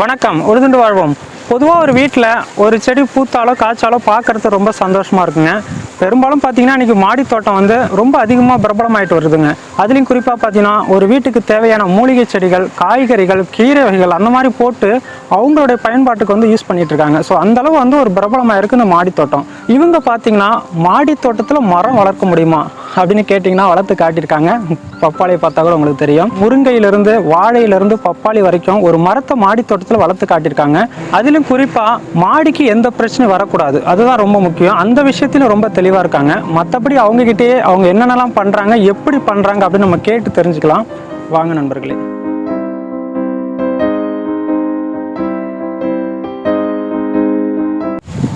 வணக்கம் உழுதுண்டு வாழ்வோம். பொதுவாக ஒரு வீட்டில் ஒரு செடி பூத்தாலோ காய்ச்சாலோ பார்க்கறது ரொம்ப சந்தோஷமாக இருக்குங்க. பெரும்பாலும் பார்த்தீங்கன்னா இன்றைக்கி மாடி தோட்டம் வந்து ரொம்ப அதிகமாக பிரபலமாயிட்டு வருதுங்க. அதுலேயும் குறிப்பாக பார்த்தீங்கன்னா ஒரு வீட்டுக்கு தேவையான மூலிகை செடிகள் காய்கறிகள் கீரை வகைகள் அந்த மாதிரி போட்டு அவங்களுடைய பயன்பாட்டுக்கு வந்து யூஸ் பண்ணிகிட்டு இருக்காங்க. ஸோ அந்தளவு வந்து ஒரு பிரபலமாக இருக்குது இந்த மாடித்தோட்டம் இவங்க பார்த்தீங்கன்னா மாடி தோட்டத்தில் மரம் வளர்க்க முடியுமா அப்படின்னு கேட்டிங்கன்னா வளர்த்து காட்டியிருக்காங்க. பப்பாளியை பார்த்தா கூட உங்களுக்கு தெரியும். முருங்கையிலிருந்து வாழையிலிருந்து பப்பாளி வரைக்கும் ஒரு மரத்தை மாடி தோட்டத்தில் வளர்த்து காட்டியிருக்காங்க. அதிலும் குறிப்பாக மாடிக்கு எந்த பிரச்சனையும் வரக்கூடாது. அதுதான் ரொம்ப முக்கியம். அந்த விஷயத்திலும் ரொம்ப தெளிவாக இருக்காங்க. மற்றபடி அவங்ககிட்டயே அவங்க என்னென்னலாம் பண்ணுறாங்க எப்படி பண்ணுறாங்க அப்படின்னு நம்ம கேட்டு தெரிஞ்சுக்கலாம். வாங்க நண்பர்களே.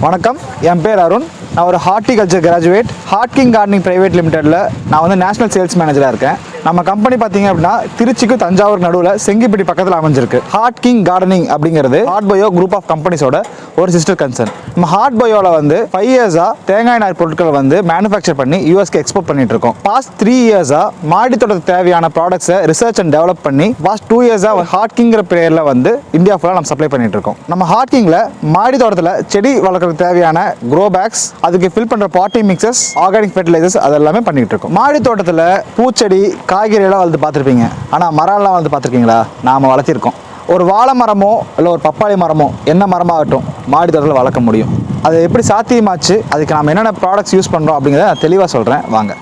வணக்கம். என் பேர் அருண். நான் ஒரு horticulture graduate. Hart King gardening private லிமிடெடில் நான் வந்து நேஷனல் சேல்ஸ் மேனேஜராக இருக்கேன். நம்ம கம்பெனி பார்த்தீங்க அப்படின்னா திருச்சிக்கு தஞ்சாவூர் நடுவில் செங்கிப்பட்டி பக்கத்தில் அமைஞ்சிருக்கு. ஹார்ட் கிங் கார்டனிங் அப்படிங்கிறது ஹார்ட் பயோ குரூப் ஆஃப் கம்பெனிஸோட ஒரு சிஸ்டர் கன்சர்ன் நம்ம ஹார்ட் பயோவில் வந்து ஃபைவ் இயர்ஸாக தேங்காய் நார் பொருட்களை வந்து மேனுஃபேக்சர் பண்ணி யூஎஸ்க்கு எக்ஸ்போர்ட் பண்ணிட்டு இருக்கோம். பாஸ்ட் த்ரீ இயர்ஸாக மாடித்தோட்டத்துக்கு தேவையான ப்ராடக்ட்ஸை ரிசர்ச் அண்ட் டெவலப் பண்ணி பாஸ்ட் டூ இயர்ஸாக ஹார்ட் கிங்கிற பேரில் வந்து இந்தியா ஃபுல்லாக நம்ம சப்ளை பண்ணிட்டு இருக்கோம். நம்ம ஹார்ட் கிங்கில் மாடி தோட்டத்தில் செடி வளர்க்குறதுக்கு தேவையான க்ரோ பேக்ஸ் அதுக்கு ஃபில் பண்ணுற பாட்டி மிக்சஸ் ஆர்கானிக் ஃபெர்டிலைசர்ஸ் அதெல்லாமே பண்ணிட்டு இருக்கோம். மாடி தோட்டத்தில் பூச்செடி காய்கறியெல்லாம் வளர்த்து பார்த்துருப்பீங்க. ஆனால் மரம்லாம் வளர்த்து பார்த்துருக்கீங்களா? நாம் வளர்த்திருக்கோம். ஒரு வாழை மரமோ இல்லை ஒரு பப்பாளி மரமோ என்ன மரமாகட்டும் மாடி தோட்டத்தில் வளர்க்க முடியும். அது எப்படி சாத்தியமாச்சு? அதுக்கு நாம் என்னென்ன ப்ராடக்ட்ஸ் யூஸ் பண்ணுறோம் அப்படிங்கிறத நான் தெளிவாக சொல்கிறேன் வாங்க.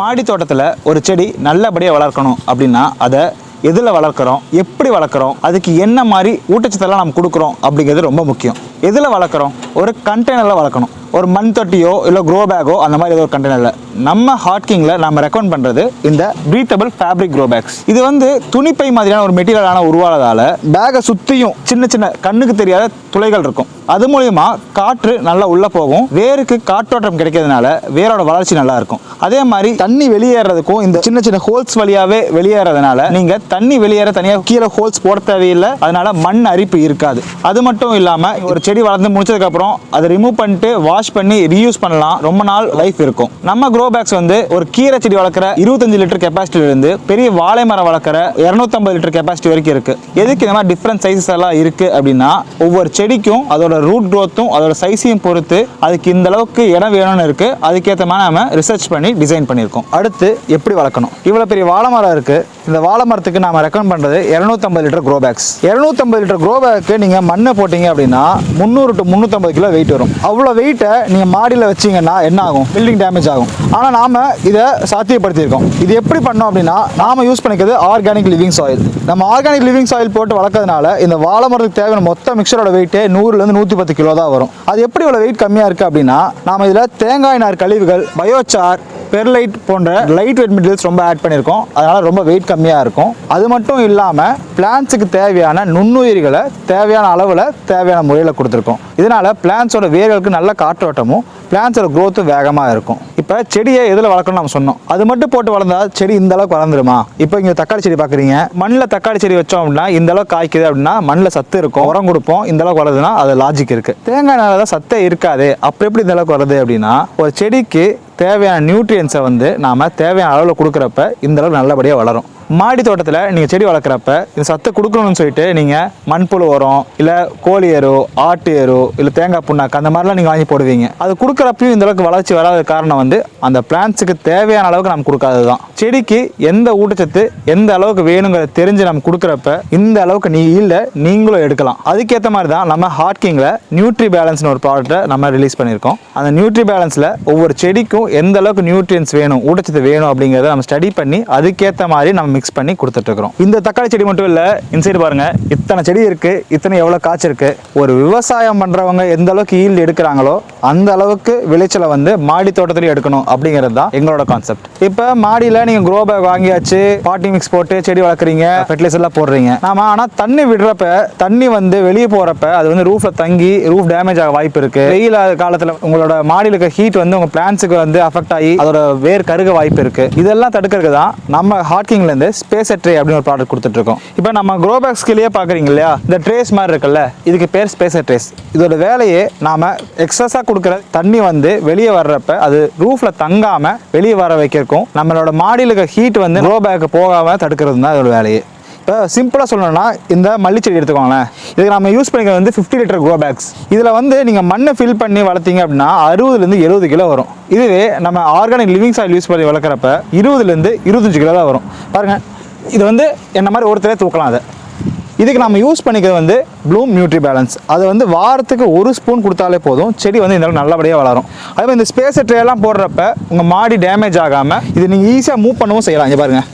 மாடி தோட்டத்தில் ஒரு செடி நல்லபடியாக வளர்க்கணும் அப்படின்னா அதை எதில் வளர்க்குறோம் எப்படி வளர்க்குறோம் அதுக்கு என்ன மாதிரி ஊட்டச்சத்தெல்லாம் நம்ம கொடுக்குறோம் அப்படிங்கிறது ரொம்ப முக்கியம். எதில் வளர்க்குறோம்? ஒரு கண்டெய்னரில் வளர்க்கணும். ஒரு மண் தொட்டியோ இல்லை க்ரோ பேக்கோ அந்த மாதிரி ஏதோ ஒரு கண்டெய்னரில் நம்ம ஹாட்கிங்கில் நம்ம ரெக்கமெண்ட் பண்ணுறது இந்த ப்ரீத்தபிள் ஃபேப்ரிக் க்ரோ பேக்ஸ் இது வந்து துணிப்பை மாதிரியான ஒரு மெட்டீரியலான உருவானதால் பேக்கை சுற்றியும் சின்ன சின்ன கண்ணுக்கு தெரியாத துளைகள் இருக்கும். அது மூலயமா காற்று நல்லா உள்ளே போகும். வேருக்கு காற்றோட்டம் கிடைக்கிறதுனால வேரோட வளர்ச்சி நல்லா இருக்கும். அதே மாதிரி தண்ணி வெளியேறதுக்கும் இந்த சின்ன சின்ன ஹோல்ஸ் வழியாகவே வெளியேறதுனால நீங்கள் தண்ணி வெளியேற தனியாக கீழே ஹோல்ஸ் போட தேவையில்லை. அதனால மண் அரிப்பு இருக்காது. அது மட்டும் இல்லாமல் ஒரு செடி வளர்ந்து முடிச்சதுக்கப்புறம் அதை ரிமூவ் பண்ணிட்டு வாஷ் பண்ணி ரீயூஸ் பண்ணலாம். ரொம்ப நாள் லைஃப் இருக்கும். நம்ம க்ரோ பேக்ஸ் வந்து ஒரு கீரை செடி வளர்க்குற இருபத்தஞ்சு லிட்டர் கெப்பாசிட்டில இருந்து பெரிய வாழை மரம் வளர்க்குற இரநூத்தம்பது லிட்டர் கெப்பாசிட்டி வரைக்கும் இருக்கு. எதுக்கு இந்த மாதிரி டிஃப்ரெண்ட் சைஸஸ் எல்லாம் இருக்கு அப்படின்னா ஒவ்வொரு செடிக்கும் அதோட ரூட் க்ரோத்தும் அதோட சைஸையும் பொறுத்து அதுக்கு இந்த அளவுக்கு இடம் வேணும்னு இருக்கு. அதுக்கேற்ற மாதிரி நம்ம ரிசர்ச் பண்ணி டிசைன் பண்ணியிருக்கோம். அடுத்து எப்படி வளர்க்கணும்? இவ்வளோ பெரிய வாழை மரம் இருக்கு. இந்த வாழை மரத்துக்கு நாம ரெக்கமெண்ட் பண்றது 250 litre grow bags 250 litre grow bag நீங்க மண்ணை போட்டீங்க அப்படின்னா முந்நூறு டு முந்நூற்றம்பது கிலோ வெயிட் வரும். அவ்வளோ வெயிட்டை நீங்கள் மாடியில் வச்சிங்கன்னா என்ன ஆகும்? பில்டிங் டேமேஜ் ஆகும். ஆனால் நாம் இதை சாத்தியப்படுத்தியிருக்கோம். இது எப்படி பண்ணோம் அப்படின்னா நாம் யூஸ் பண்ணிக்கிறது ஆர்கானிக் லிவிங் சாயில் நம்ம ஆர்கானிக் லிவிங் சாயில் போட்டு வளர்க்கறதுனால இந்த வாழை மரத்துக்கு தேவையான மொத்த மிக்சரோட வெயிட்டே நூறுலேருந்து நூற்றி பத்து கிலோ தான் வரும். அது எப்படி இவ்வளோ வெயிட் கம்மியாக இருக்குது அப்படின்னா நாம் இதில் தேங்காய் நார் கழிவுகள் பயோசார் பெர்லைட் போன்ற லைட் வெயிட் மெட்டீரியல்ஸ் ரொம்ப ஆட் பண்ணியிருக்கோம். அதனால் ரொம்ப வெயிட் கம்மியாக இருக்கும். அது மட்டும் இல்லாமல் பிளான்ஸுக்கு தேவையான நுண்ணுயிர்களை தேவையான அளவில் தேவையான முறையில் கொடுத்துருக்கோம். இதனால் பிளான்ஸோட வேர்களுக்கு நல்ல காற்றோட்டமும் பிளான்ஸோட க்ரோத்தும் வேகமாக இருக்கும். இப்போ செடியை எதில் வளர்க்கணும்னு நம்ம சொன்னோம். அது மட்டும் போட்டு வளர்ந்தா செடி இந்த அளவுக்கு வளர்ந்துருமா? இப்போ இங்கே தக்காளி செடி பார்க்குறீங்க மண்ணில் தக்காளி செடி வச்சோம் அப்படின்னா இந்த அளவுக்கு காய்க்குது அப்படின்னா மண்ணில் சத்து இருக்கும். உரம் கொடுப்போம். இந்த அளவுக்கு வளருதுன்னா அது லாஜிக் இருக்குது தேங்காய் நாரில் தான் சத்தே இருக்காது. அப்புறம் எப்படி இந்த அளவுக்கு வருது அப்படின்னா ஒரு செடிக்கு தேவையான நியூட்ரியன்ஸை வந்து நாம் தேவையான அளவில் கொடுக்குறப்ப இந்த அளவு நல்லபடியாக வளரும். மாடி தோட்டத்தில் நீங்கள் செடி வளர்க்குறப்ப இந்த சத்தை கொடுக்கணும்னு சொல்லிட்டு நீங்கள் மண்புழு உரம் இல்லை கோழி எரு ஆட்டு எரு இல்லை தேங்காய் புண்ணாக்கு அந்த மாதிரிலாம் நீங்கள் வாங்கி போடுவீங்க. அது கொடுக்குறப்பையும் இந்த அளவுக்கு வளர்ச்சி வராத காரணம் வந்து அந்த பிளான்ஸுக்கு தேவையான அளவுக்கு நம்ம கொடுக்காதது தான் செடிக்கு எந்த ஊட்டச்சத்து எந்த அளவுக்கு வேணுங்கிறத தெரிஞ்சு நம்ம கொடுக்குறப்ப இந்த அளவுக்கு நீ இல்லை நீங்களும் எடுக்கலாம். அதுக்கேற்ற மாதிரி தான் நம்ம ஹாட் கிங்கில் நியூட்ரி பேலன்ஸ்னு ஒரு ப்ராடக்ட்டை நம்ம ரிலீஸ் பண்ணியிருக்கோம். அந்த நியூட்ரி பேலன்ஸில் ஒவ்வொரு செடிக்கும் எந்த அளவுக்கு நியூட்ரியன்ஸ் வேணும் ஊட்டச்சத்து வேணும் அப்படிங்கிறத நம்ம ஸ்டடி பண்ணி அதுக்கேற்ற மாதிரி நம்ம மிக்ஸ் பண்ணி கொடுத்துட்ருக்குறோம் இந்த தக்காளி செடி மட்டும் இல்லை இன்சைடு பாருங்கள் இத்தனை செடி இருக்குது இத்தனை எவ்வளோ காய்ச்சிருக்கு ஒரு விவசாயம் பண்ணுறவங்க எந்த அளவுக்கு ஈல்டு எடுக்கிறாங்களோ அந்த அளவுக்கு விளைச்சலை வந்து மாடி தோட்டத்திலேயே எடுக்கணும் அப்படிங்கிறது தான் எங்களோட கான்செப்ட் இப்போ மாடியில் நீங்கள் க்ரோ பேக் வாங்கியாச்சு பாட்டி மிக்ஸ் போட்டு செடி வளர்க்குறீங்க ஃபெர்டிலைசர்லாம் போடுறீங்க. நாம ஆனால் தண்ணி விடுறப்ப தண்ணி வந்து வெளியே போகிறப்ப அது வந்து ரூஃபில் தங்கி ரூஃப் டேமேஜ் ஆக வாய்ப்பு இருக்குது வெயில் காலத்தில் உங்களோட மாடியில் இருக்க ஹீட் வந்து உங்கள் பிளான்ஸுக்கு வந்து அஃபெக்ட் ஆகி அதோட வேர் கருக வாய்ப்பு இருக்குது இதெல்லாம் தடுக்கிறது தான் நம்ம ஹாக்கிங்லேருந்து வந்து ஸ்பேஸ் ட்ரே அப்படின்னு ஒரு ப்ராடக்ட் கொடுத்துட்ருக்கோம். இப்போ நம்ம க்ரோ பேக்ஸ்கிலேயே பார்க்குறீங்க இல்லையா? இந்த ட்ரேஸ் மாதிரி இருக்குல்ல? இதுக்கு பேர் ஸ்பேஸ் ட்ரேஸ் இதோட வேலையே நாம் எக்ஸஸாக கொடுக்குற தண்ணி வந்து வெளியே வர்றப்ப அது ரூஃபில் தங்காமல் வெளியே வர வைக்கிறக்கும் நம்மளோட மாடியில் இருக்க ஹீட் வந்து க்ரோ பேக்கு போகாமல் தடுக்கிறது தான் இதோட வேலையே. இப்போ சிம்பிளாக சொல்லணும்னா இந்த மல்லிச்செடி எடுத்துக்கோங்களேன். இதுக்கு நம்ம யூஸ் பண்ணிக்கிறது வந்து ஃபிஃப்டி லிட்டர் க்ரோ பேக்ஸ் இதில் வந்து நீங்கள் மண்ணை ஃபில் பண்ணி வளர்த்தீங்க அப்படின்னா அறுபதுலேருந்து எழுபது கிலோ வரும். இதுவே நம்ம ஆர்கானிக் லிவிங் சாயில் யூஸ் பண்ணி வளர்க்குறப்ப இருபதுலேருந்து இருபத்தஞ்சு கிலோ தான் வரும். பாருங்கள் இது வந்து என்ன மாதிரி ஒருத்தரே தூக்கலாம் அதை. இதுக்கு நம்ம யூஸ் பண்ணிக்கிறது வந்து ப்ளூம் நியூட்ரி பேலன்ஸ் அது வந்து வாரத்துக்கு ஒரு ஸ்பூன் கொடுத்தாலே போதும் செடி வந்து இந்த நல்லபடியாக வளரும். அதே மாதிரி இந்த ஸ்பேஸ் ட்ரேலாம் போடுறப்ப உங்கள் மாடி டேமேஜ் ஆகாமல் இது நீங்கள் ஈஸியாக மூவ் பண்ணவும் செய்யலாம். இங்கே பாருங்கள்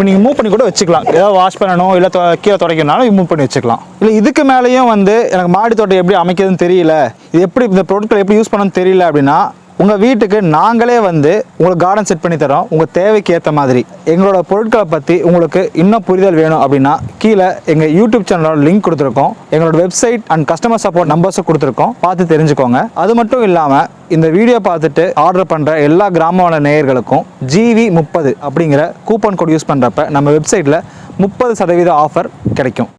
இப்போ நீங்கள் மூவ் பண்ணி கூட வச்சுக்கலாம். ஏதாவது வாஷ் பண்ணணும் இல்லை கீழே துடைக்கணும்னாலும் மூவ் பண்ணி வச்சுக்கலாம். இல்லை இதுக்கு மேலேயும் வந்து எனக்கு மாடி தோட்டம் எப்படி அமைக்கிறதுன்னு தெரியல. இது எப்படி இந்த பொருட்களை எப்படி யூஸ் பண்ணணும்னு தெரியல அப்படின்னா உங்கள் வீட்டுக்கு நாங்களே வந்து உங்களுக்கு கார்டன் செட் பண்ணி தரோம் உங்கள் தேவைக்கு ஏற்ற மாதிரி. எங்களோட பொருட்களை பற்றி உங்களுக்கு இன்னும் புரிதல் வேணும் அப்படின்னா கீழே எங்கள் யூடியூப் சேனலோட லிங்க் கொடுத்துருக்கோம். எங்களோட வெப்சைட் அண்ட் கஸ்டமர் சப்போர்ட் நம்பர்ஸும் கொடுத்துருக்கோம். பார்த்து தெரிஞ்சுக்கோங்க. அது மட்டும் இல்லாமல் இந்த வீடியோ பார்த்துட்டு ஆர்டர் பண்ணுற எல்லா கிராம நேயர்களுக்கும் ஜிவி முப்பது அப்படிங்கிற கூப்பன் கோட் யூஸ் பண்ணுறப்ப நம்ம வெப்சைட்டில் முப்பது சதவீத ஆஃபர் கிடைக்கும்.